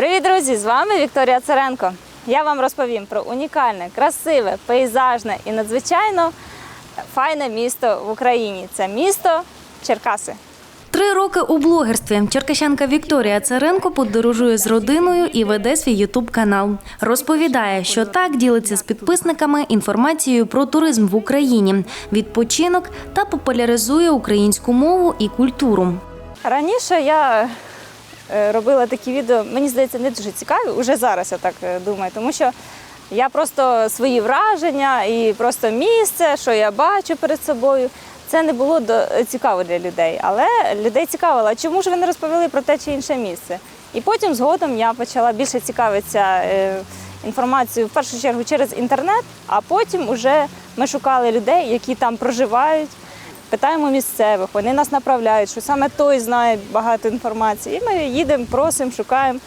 Привіт, друзі! З вами Вікторія Царенко. Я вам розповім про унікальне, красиве, пейзажне і надзвичайно файне місто в Україні. Це місто Черкаси. Три роки у блогерстві черкащанка Вікторія Царенко подорожує з родиною і веде свій ютуб канал. Розповідає, що так ділиться з підписниками інформацією про туризм в Україні, відпочинок та популяризує українську мову і культуру. Раніше я робила такі відео, мені здається, не дуже цікаві. Уже зараз я так е, думаю, тому що я просто свої враження і просто місце, що я бачу перед собою. Це не було цікаво для людей, але людей цікавило, чому ж ви не розповіли про те чи інше місце? І потім згодом я почала більше цікавитися е, інформацією в першу чергу через інтернет, а потім уже ми шукали людей, які там проживають. Питаємо місцевих, вони нас направляють, що саме той знає багато інформації. І ми їдемо, просимо, шукаємо.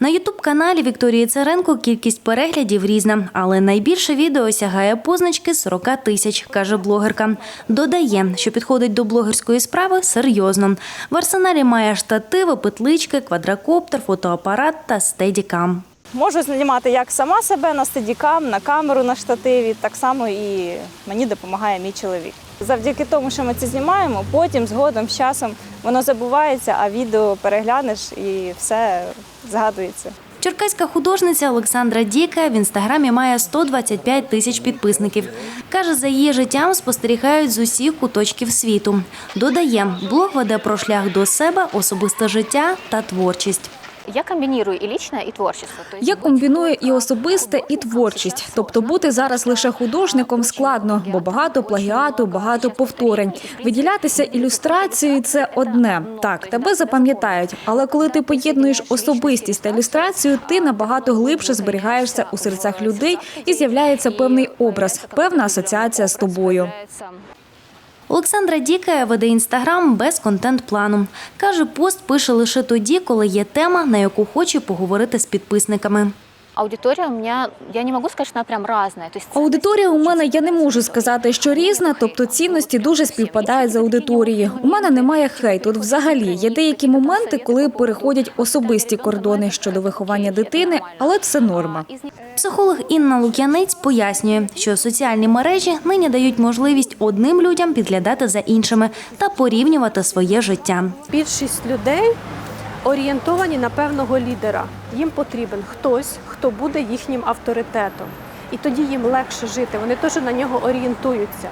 На ютуб-каналі Вікторії Царенко кількість переглядів різна, але найбільше відео сягає позначки 40 тисяч, каже блогерка. Додає, що підходить до блогерської справи серйозно. В арсеналі має штативи, петлички, квадрокоптер, фотоапарат та стедікам. Можу знімати як сама себе на стедікам, на камеру на штативі. Так само і мені допомагає мій чоловік. Завдяки тому, що ми це знімаємо, потім згодом з часом воно забувається, а відео переглянеш і все згадується. Черкаська художниця Олександра Діка в інстаграмі має 125 тисяч підписників. Каже, за її життям спостерігають з усіх куточків світу. Додає, блог веде про шлях до себе, особисте життя та творчість. Я комбинирую и личное, и творчество. Я комбіную і особисте, і творчість. Тобто бути зараз лише художником складно, бо багато плагіату, багато повторень. Виділятися ілюстрацією це одне. Так, тебе запам'ятають. Але коли ти поєднуєш особистість та ілюстрацію, ти набагато глибше зберігаєшся у серцях людей і з'являється певний образ, певна асоціація з тобою. Олександра Діка веде інстаграм без контент-плану. Каже, пост пише лише тоді, коли є тема, на яку хоче поговорити з підписниками. Аудитория у меня, я не могу сказать, что она прям разная. То Аудиторія у мене я не можу сказати, що різна, тобто цінності дуже співпадають з аудиторією. У мене немає хейту. От взагалі є деякі моменти, коли переходять особисті кордони щодо виховання дитини, але це норма. Психолог Інна Лук'янець пояснює, що соціальні мережі нині дають можливість одним людям підглядати за іншими та порівнювати своє життя. Більшість людей орієнтовані на певного лідера. Їм потрібен хтось, хто буде їхнім авторитетом. І тоді їм легше жити. Вони теж на нього орієнтуються.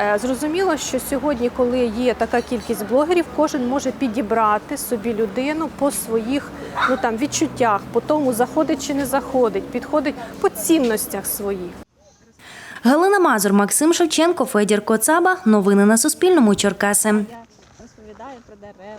Е, Зрозуміло, що сьогодні, коли є така кількість блогерів, кожен може підібрати собі людину по своїх ну там відчуттях, по тому заходить чи не заходить, підходить по цінностях своїх. Галина Мазур, Максим Шевченко, Федір Коцаба. Новини на Суспільному. Черкаси. Розповідаю про дерева.